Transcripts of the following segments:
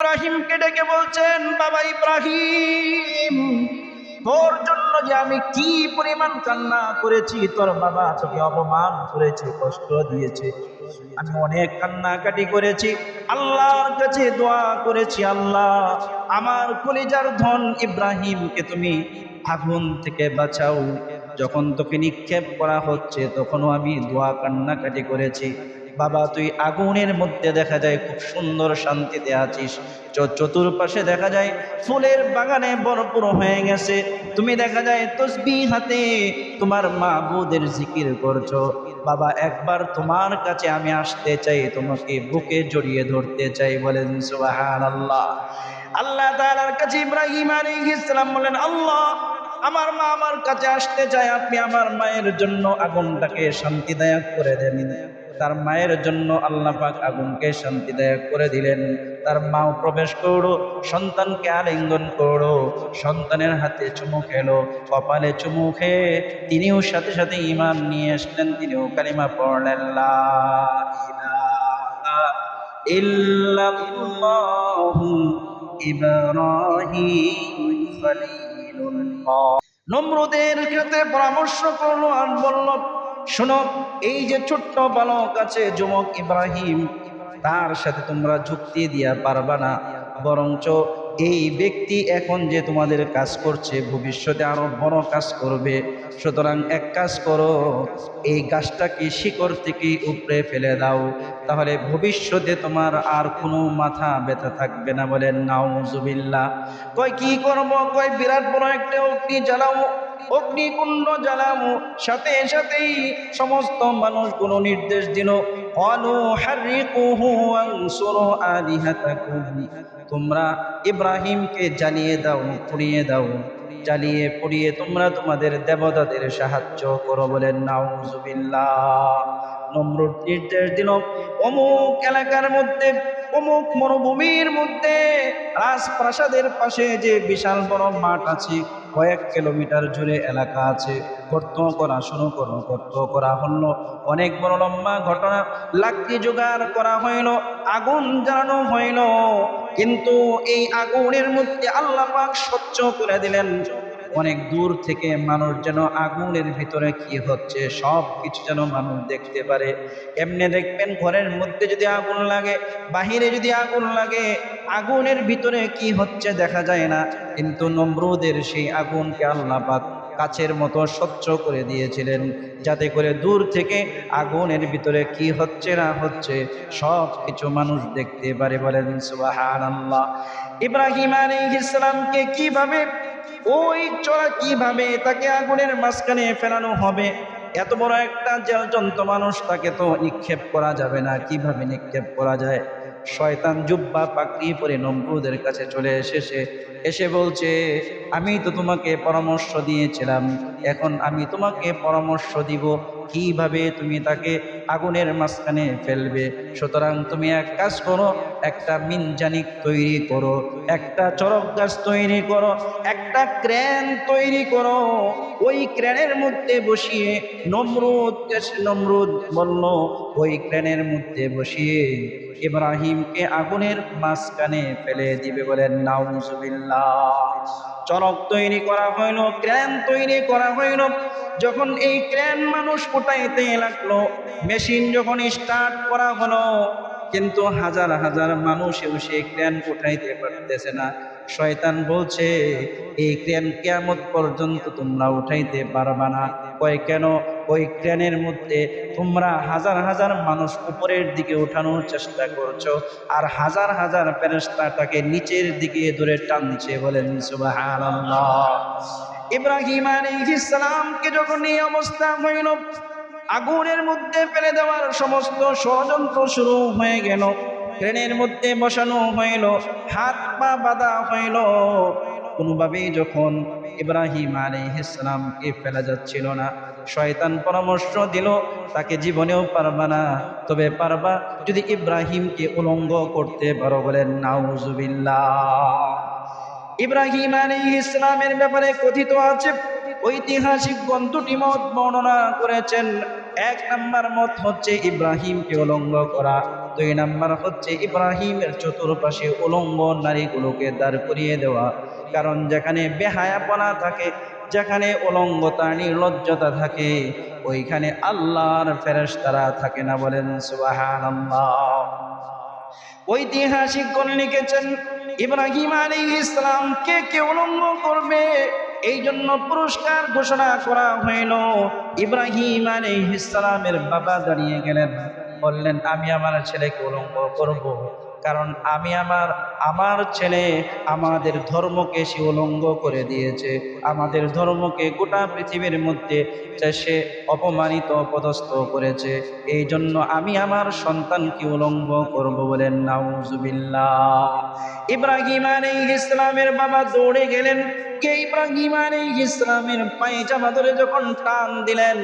ইব্রাহিমকে ডেকে বলছেন, বাবা ইব্রাহিম, তোর জন্য যে আমি কি পরিমাণ কান্না করেছি, তোর বাবা তোকে অপমান করেছে, কষ্ট দিয়েছে। আমি অনেক কান্নাকাটি করেছি। আল্লাহর কাছে দোয়া করেছি, আল্লাহ, আমার কলিজার ধন ইব্রাহিমকে তুমি আগুন থেকে বাঁচাও। যখন তোকে নিক্ষেপ করা হচ্ছে, তখনও আমি দোয়া কান্নাকাটি করেছি। বাবা, তুই আগুনের মধ্যে দেখা যায় খুব সুন্দর শান্তিতে আছিস। চতুর্পাশে দেখা যায় ফুলের বাগানে ভরপুর হয়ে গেছে। তুমি দেখা যায় তসবি হাতে তোমার মাহবুদের জিকির করছ। বাবা, একবার তোমার কাছে আমি আসতে চাই, তোমাকে বুকে জড়িয়ে ধরতে চাই বলেন সুবাহান আল্লাহ আল্লাহ তাআলার কাছে ইব্রাহিম আলাইহিস সালাম বলেন, আল্লাহ, আমার মা আমার কাছে আসতে চায়, আপনি আমার মায়ের জন্য আগুনটাকে শান্তিদায়ক করে দেন। তার মায়ের জন্য আল্লাহ পাক আগুনকে শান্তিদায়ক করে দিলেন। তার মাও প্রবেশ করো সন্তানকে আলিঙ্গন করো সন্তানের হাতে চুমু খেলো, কপালে চুমু খেয়ে তিনিও সাথে সাথে ইমান নিয়ে আসলেন, তিনিও কালিমা পড়লেন নমরুদের সাথে পরামর্শ করল আর বলল শোনো, এই যে ছোট্ট বালক আছে যুবক ইব্রাহিম, তার সাথে তোমরা যুক্তি দিয়া পারবা না। বরঞ্চ এই ব্যক্তি এখন যে তোমাদের কাজ করছে, ভবিষ্যতে আরও বড় কাজ করবে। সুতরাং এক কাজ করো, এই গাছটাকে শিকড় থেকে উপরে ফেলে দাও। তাহলে ভবিষ্যতে তোমার আর কোনো মাথা ব্যথা থাকবে না বলেন নাউজুবিল্লাহ। কয়, কি করব? কয়, বিরাট বড় একটা অগ্নি জ্বালাও। অগ্নিকুণ্ড জ্বালাও সাথে সাথেই সমস্ত মানুষগুলো নির্দেশ দিল তোমরা ইব্রাহিমকে জ্বালিয়ে দাও, পুড়িয়ে দাও। জ্বালিয়ে পুড়িয়ে তোমরা তোমাদের দেবতাদের সাহায্য করো বলেন নমরুদ নির্দেশ দিল, অমুক এলাকার মধ্যে, অমুক মরুভূমির মধ্যে রাজপ্রাসাদের পাশে যে বিশাল বড় মাঠ আছে কয়েক কিলোমিটার জুড়ে এলাকা আছে। গর্ত করা, শুরু করো গর্ত করা হল। অনেক বড় লম্বা ঘটনা লাকড়ি জোগাড় করা হইল, আগুন জ্বালানো হইল। কিন্তু এই আগুনের মধ্যে আল্লাহ পাক স্বচ্ছ করে দিলেন। অনেক দূর থেকে মানুষ যেন আগুনের ভিতরে কি হচ্ছে, সব কিছু যেন মানুষ দেখতে পারে। এমনি দেখবেন, ঘরের মধ্যে যদি আগুন লাগে, বাহিরে যদি আগুন লাগে, আগুনের ভিতরে কি হচ্ছে দেখা যায় না। কিন্তু নমরুদের সেই আগুনকে আল্লাহ পাক কাছের মতো স্বচ্ছ করে দিয়েছিলেন, যাতে করে দূর থেকে আগুনের ভিতরে কি হচ্ছে না হচ্ছে, সব কিছু মানুষ দেখতে পারে বলেন সুবহানাল্লাহ। ইব্রাহিম আলাইহিস ইসলামকে কীভাবে ওই চড়া কীভাবে? তাকে আগুনের মাঝখানে ফেলানো হবে। এত বড় একটা জন্ত মানুষ, তাকে তো নিক্ষেপ করা যাবে না। কীভাবে নিক্ষেপ করা যায়? শয়তান জুব্বা পাকড়ি পরে নমরুদের কাছে চলে এসেছে। এসে বলছে, আমি তো তোমাকে পরামর্শ দিয়েছিলাম। এখন আমি তোমাকে পরামর্শ দিব। কীভাবে তুমি তাকে আগুনের মাঝখানে ফেলবে? সুতরাং তুমি এক কাজ করো, একটা মিনজানিক তৈরি করো, একটা চরক গাছ তৈরি করো, একটা ক্রেন তৈরি করো। ওই ক্রেনের মধ্যে বসিয়ে নমরুদ নমরুদ বলল, ওই ক্রেনের মধ্যে বসিয়ে ইব্রাহিমকে আগুনের মাঝখানে ফেলে দিবে বলেন নাউজুবিল্লাহ। চরক তৈরি করা হইল ক্র্যান তৈরি করা হইল। যখন এই ক্র্যান মানুষ উঠাইতে লাগল, মেশিন যখন স্টার্ট করা হলো, কিন্তু হাজার হাজার মানুষেও সেই ক্রেন উঠাইতে পারতেছে না। শয়তান বলছে, এই ক্রেন কেয়ামত পর্যন্ত তোমরা উঠাইতে পারবা না। কয়, কেন? ওই ক্রেনের মধ্যে তোমরা হাজার হাজার মানুষ উপরের দিকে উঠানোর চেষ্টা করছ আর হাজার হাজার ফেরেস্তাটাকে নিচের দিকে দূরে টানছে বলেন সুবহানাল্লাহ। ইব্রাহিম আলাইহিস সালামকে যখন এই অবস্থা হইল, আগুনের মধ্যে ফেলে দেওয়ার সমস্ত ষড়যন্ত্র শুরু হয়ে গেল। ট্রেনের মধ্যে বসানো হইল, হাত পা বাঁধা হইল। কোনোভাবেই যখন ইব্রাহিম আলাইহিসসালামকে ফেলা যাচ্ছিল না, শয়তান পরামর্শ দিল, তাকে জীবনেও পারবা না। তবে পারবা যদি ইব্রাহিমকে উলঙ্গ করতে পারো বলেন, নাউজুবিল্লাহ। ইব্রাহিম আলাইহিস ইসলামের ব্যাপারে কথিত আছে, ঐতিহাসিক গ্রন্থটি মত বর্ণনা করেছেন, এক নাম্বার মত হচ্ছে ইব্রাহিমকে উলঙ্গ করা। দুই নাম্বার হচ্ছে ইব্রাহিমের চতুর্পাশে উলঙ্গ নারীগুলোকে দাঁড় করিয়ে দেওয়া। কারণ যেখানে বেহায়াপনা থাকে, যেখানে অলঙ্গতা নির্লজ্জতা থাকে, ওইখানে আল্লাহর ফেরেশতারা থাকে না বলেন সুবাহান ঐতিহাসিক কোন লিখেছেন, ইব্রাহিম আলী ইসলাম কে কে উলঙ্গ করবে? এই জন্য পুরস্কার ঘোষণা করা হইল, ইব্রাহিম আলী ইসলামের বাবা দাঁড়িয়ে গেলেন। বললেন, আমি আমার ছেলেকে উলঙ্গ করব। কারণ আমি আমার আমার ছেলে আমাদের ধর্মকে সে উলঙ্গ করে দিয়েছে। আমাদের ধর্মকে গোটা পৃথিবীর মধ্যে সে অপমানিত পদস্থ করেছে। এই জন্য আমি আমার সন্তানকে উলঙ্গ করব বলেন, নাউজুবিল্লাহ। ইব্রাহিম আলাইহিস ইসলামের বাবা দৌড়ে গেলেন। কে ইব্রাহিম আলাইহিস ইসলামের পায়জামা ধরে যখন টান দিলেন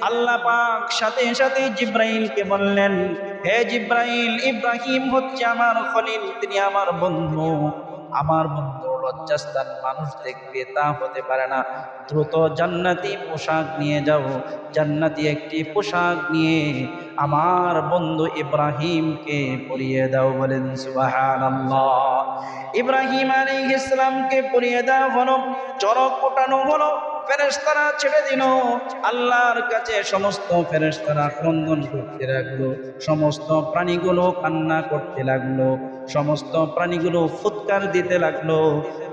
আল্লাহ পাক সাথে সাথে জিব্রাইলকে বললেন, হে জিব্রাইল, ইব্রাহিম হচ্ছে আমার খলিল, তিনি আমার বন্ধু। আমার বন্ধু লজ্জাস্থান মানুষ দেখবে, তা হতে পারে না। দ্রুত জান্নাতি পোশাক নিয়ে যাও। জান্নাতি একটি পোশাক নিয়ে আমার বন্ধু ইব্রাহিমকে পরিয়ে দাও বলেন, সুবহানাল্লাহ। ইব্রাহিম আলাইহিস ইসলামকে পরিয়ে দাও হলো, চরক কোটানো হলো, ফেরেশতারা ছেড়ে দিল। আল্লাহর কাছে সমস্ত ফেরেশতারা ক্রন্দন করতে লাগল, সমস্ত প্রাণীগুলো কান্না করতে লাগল, সমস্ত প্রাণীগুলো ফুৎকার দিতে লাগল,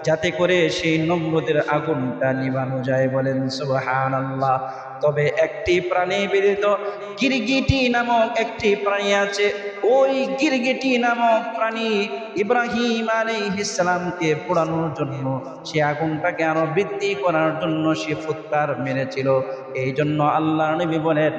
যাতে করে সেই নম্রদের আগুনটা নিবানো যায় বলেন সুবাহান আল্লাহ তবে একটি প্রাণী ব্যতীত গিরগিটি নামক একটি প্রাণী আছে। ওই গিরগিটি নামক প্রাণী ইব্রাহিম আলাইহিসসালামকে পোড়ানোর জন্য, সে আগুনটাকে আরও বৃদ্ধি করার জন্য সে ফুৎকার মেরেছিল। এই জন্য আল্লাহ নবী বলেন,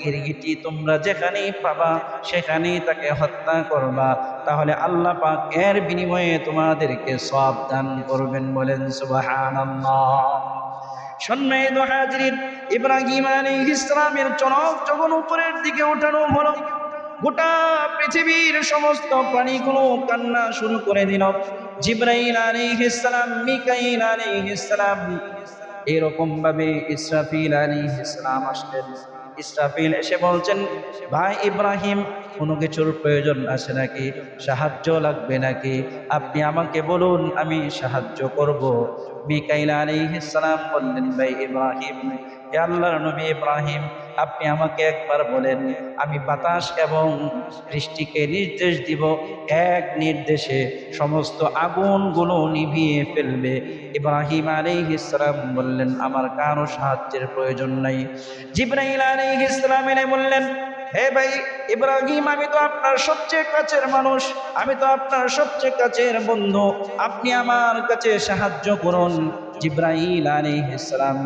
গিরগিটি তোমরা যেখানেই পাবা সেখানেই তাকে হত্যা করবা। তাহলে আল্লাহ পাক এর বিনিময়ে তোমাদেরকে সব দান করবেন বলেন সুবহানাল্লাহ। ইব্রাহিম আলী ইসলামের চনক উপরের দিকে ওঠানো হলো। গোটা পৃথিবীর সমস্ত প্রাণীগুলো কান্না শুরু করে দিল। জিব্রাইল আলী ইসলাম মিকাইল আলী ইসলাম এরকম ভাবে ইসরাফিল আলী ইসলাম আসলেন। ইসরাফিল এসে বলছেন, ভাই ইব্রাহিম, কোনো কিছুর প্রয়োজন আছে নাকি? সাহায্য লাগবে নাকি? আপনি আমাকে বলুন, আমি সাহায্য করব। মিকাইল আলী ইসলাম বললেন, ভাই ইব্রাহিম আল্লাহর নবী ইব্রাহিম, আপনি আমাকে একবার বলেন, আমি বাতাস এবং বৃষ্টিকে নির্দেশ দিব। এক নির্দেশে সমস্ত আগুনগুলো নিভিয়ে ফেলবে। ইব্রাহিম আলাইহিস সালাম বললেন, আমার কারও সাহায্যের প্রয়োজন নাই। জিব্রাইল আলাইহিস সালাম এনে বললেন, হে ভাই, ইব্রাহিম, আমি তো আপনার সবচেয়ে কাছের মানুষ, আমি তো আপনার সবচেয়ে কাছের বন্ধু, আপনি আমার কাছে সাহায্য করুন। জিব্রাইল আলাইহিসসালাম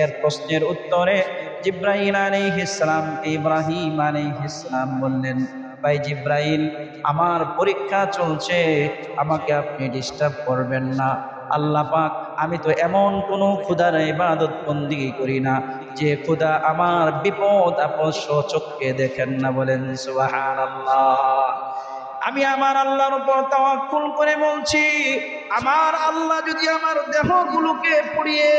এর প্রশ্নের উত্তরে জিব্রাইল আলাইহিসসালাম ইব্রাহিম আলাইহিসসালাম বললেন, ভাই জিব্রাইল, আমার পরীক্ষা চলছে, আমাকে আপনি ডিস্টার্ব করবেন না। আল্লাহ পাক, আমি তো এমন কোনো ক্ষুদার ইবাদত বন্দি করি না, যে ক্ষুদা আমার বিপদ আপদ চোখকে দেখেন না। বলেন, সুবহানাল্লাহ। আমি আমার আল্লাহর উপর তাওয়াক্কুল করে বলছি আমার আল্লাহ যদি আমার দেহগুলোকে পুড়িয়ে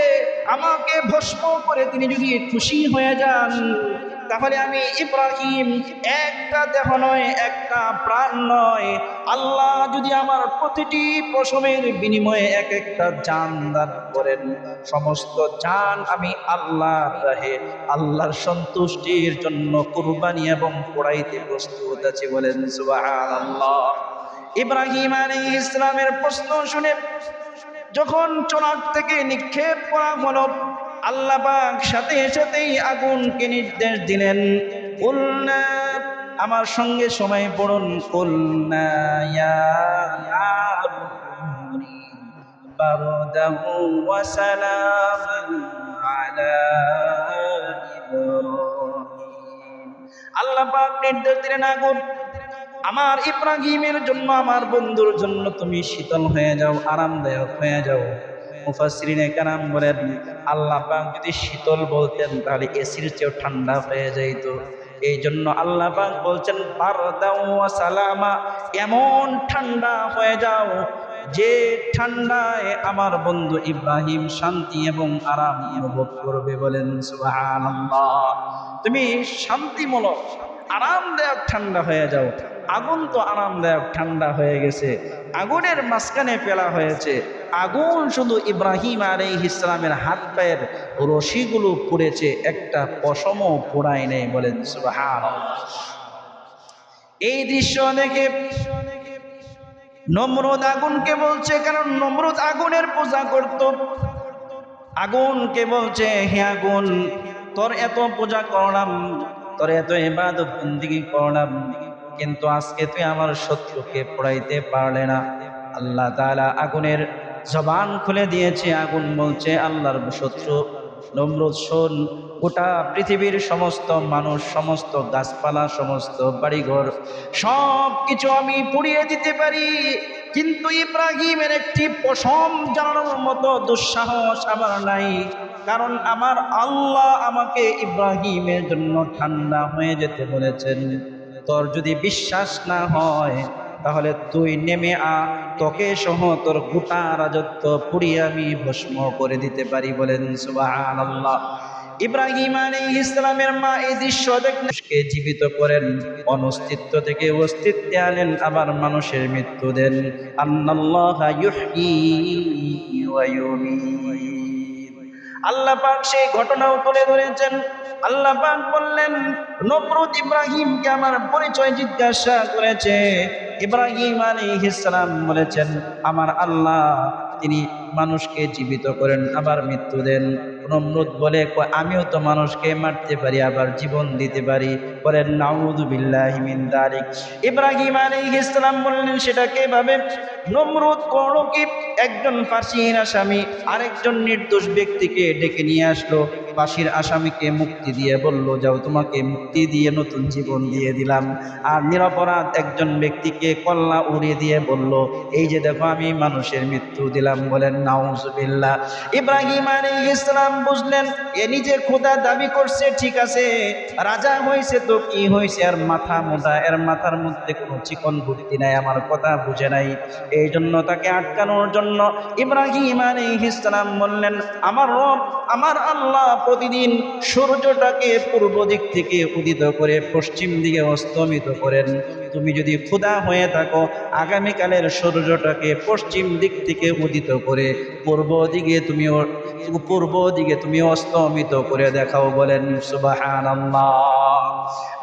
আমাকে ভস্ম করে তিনি যদি খুশি হয়ে যান, তাহলে আমি ইব্রাহিম একটা দেহ নয়, একটা প্রাণ নয়। আল্লাহ যদি আমার প্রতিটি পশমের বিনিময়ে এক একটা যান দান করেন, সমস্ত যান আমি আল্লাহর রাহে, আল্লাহর সন্তুষ্টির জন্য কুরবানি এবং পোড়াইতে প্রস্তুত আছি বলেন সুবহানাল্লাহ। ইব্রাহিম আলাইহিস ইসলামের প্রশ্ন শুনে যখন চোনাক থেকে নিক্ষেপ করা হল আল্লাপাক সাথে সাথেই আগুনকে নির্দেশ দিলেন আমার সঙ্গে সময় পড়ুন আলা পাক নির্দেশ দিলেন আগুন। আমার ইব্রাহিমের জন্য, আমার বন্ধুর জন্য তুমি শীতল হয়ে যাও, আরামদায়ক হয়ে যাও। মুফাসরিনে কারাম বলেন, আল্লাহ যদি শীতল বলতেন, তাহলে এসির চেয়েও ঠান্ডা হয়ে যাইতো। এই জন্য আল্লাহ পাক বলছেন সালামা, এমন ঠান্ডা হয়ে যাও, যে ঠান্ডায় আমার বন্ধু ইব্রাহিম শান্তি এবং আরাম অনুভব করবে বলেন, সুবহানাল্লাহ। তুমি শান্তিমূলক, আরামদায়ক, ঠান্ডা হয়ে যাও। আগুন তো আরামদায়ক ঠান্ডা হয়ে গেছে। আগুনের মাঝখানে ফেলা হয়েছে। আগুন শুধু ইব্রাহিম আর এই ইসলামের হাত পায়ের রশিগুলো পুড়েছে, একটা পশমও পোড়ায় নেই বলেন এই দৃশ্য দেখে নমরুদ আগুনকে বলছে, কারণ নমরুদ আগুনের পূজা করত। আগুনকে বলছে, হে আগুন, তোর এত পূজা করলাম, তোর এত ইবাদত বন্দিগি করলাম কিন্তু আজকে তুই আমার শত্রুকে পড়াইতে পারলে না। আল্লাহ তাআলা আগুনের জবান খুলে দিয়েছে, আগুন বলছে, আল্লাহর শত্রু, নমরুদ, শোন, গোটা পৃথিবীর সমস্ত মানুষ, সমস্ত গাছপালা, সমস্ত বাড়িঘর সব কিছু আমি পুড়িয়ে দিতে পারি। কিন্তু ইব্রাহিমের একটি পশম জানানোর মতো দুঃসাহস আমার নাই, কারণ আমার আল্লাহ আমাকে ইব্রাহিমের জন্য ঠান্ডা হয়ে যেতে বলেছেন। তোর যদি বিশ্বাস না হয়, তাহলে তুই নেমে আ। তোকে সহ তোর গোটা রাজত্ব পুড়িয়ে আমি ভস্ম করে দিতে পারি বলেন সুবাহ ইব্রাহিম আলাইহিস ইসলামের মা এই দৃশ্য দেখলে জীবিত করেন, অনস্তিত্ব থেকে অস্তিত্বে আনেন, আবার মানুষের মৃত্যু দেন। আল্লাহ ইউহয়ী ওয়া আল্লাহ পাক সেই ঘটনাও তুলে ধরেছেন। আল্লাহ পাক বললেন নবরুদ ইব্রাহিমকে আমার পরিচয় জিজ্ঞাসা করেছে। ইব্রাহিম আলাইহিস সালাম বলেছেন আমার আল্লাহ তিনি মানুষকে জীবিত করেন আবার মৃত্যু দেন। নমরুদ বলে "কয়, আমিও তো মানুষকে মারতে পারি আবার জীবন দিতে পারি। বলেন নাউযু বিল্লাহি মিন দালিক। ইব্রাহিম আলাইহিস সালাম বললেন সেটা কীভাবে নমরুদ করল কি একজন ফাঁসির আসামি আরেকজন নির্দোষ ব্যক্তিকে ডেকে নিয়ে আসলো। ফাঁসির আসামিকে মুক্তি দিয়ে বলল, যাও, তোমাকে মুক্তি দিয়ে নতুন জীবন দিয়ে দিলাম। আর নিরপরাধ একজন ব্যক্তিকে কল্লা উড়িয়ে দিয়ে বলল, এই যে দেখো, আমি মানুষের মৃত্যু দিলাম। বলেন, নাউজুবিল্লাহ। ইব্রাহিম আলাইহিস ইসলাম বুঝলেন, এ নিজে খোদা দাবি করছে, ঠিক আছে। রাজা হয়েছে তো কি হয়েছে? আর মাথা মোটা, এর মাথার মধ্যে কোনো চিকন বুদ্ধি নাই, আমার কথা বুঝে নাই। এই জন্য তাকে আটকানোর জন্য ইব্রাহিম আলাইহিস সালাম বললেন, আমার রব আমার আল্লাহ প্রতিদিন সূর্যটাকে পূর্ব দিক থেকে উদিত করে, পশ্চিম দিকে অস্তমিত করেন। তুমি যদি ক্ষুধা হয়ে থাকো, আগামীকালের সূর্যটাকে পশ্চিম দিক থেকে উদিত করে, পূর্ব দিকে তুমি পূর্ব দিকে তুমি অস্তমিত করে দেখাও বলেন, সুবহানাল্লাহ।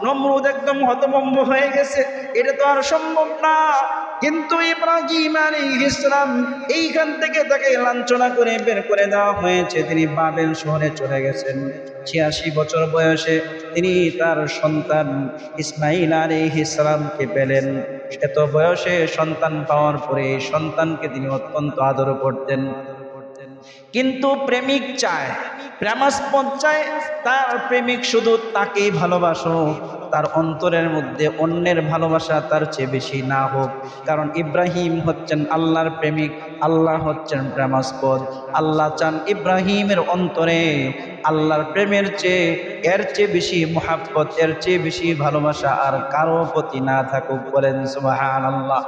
নমরুদ একদম হতভম্ব হয়ে গেছে, এটা তো আর সম্ভব না। কিন্তু ইব্রাহিম ইসলাম এইখান থেকে তাকে লাঞ্ছনা করে বের করে দেওয়া হয়েছে। তিনি বাবেল শহরে চলে গেছেন। ছিয়াশি বছর বয়সে তিনি তার সন্তান ইসমাইল আলাইহিস সালামকে পেলেন। এত বয়সে সন্তান পাওয়ার পরে সন্তানকে তিনি অত্যন্ত আদর করতেন। কিন্তু প্রেমিক চায়, প্রেমাস্পদ চায়, তার প্রেমিক শুধু তাকেই ভালোবাসো। তার অন্তরের মধ্যে অন্যের ভালোবাসা তার চেয়ে বেশি না হোক। কারণ ইব্রাহিম হচ্ছেন আল্লাহর প্রেমিক, আল্লাহ হচ্ছেন প্রেমাস্পদ। আল্লাহ চান ইব্রাহিমের অন্তরে আল্লাহর প্রেমের চেয়ে, এর চেয়ে বেশি মোহাব্বত, এর চেয়ে বেশি ভালোবাসা আর কারও প্রতি না থাকুক বলেন সুবহানাল্লাহ।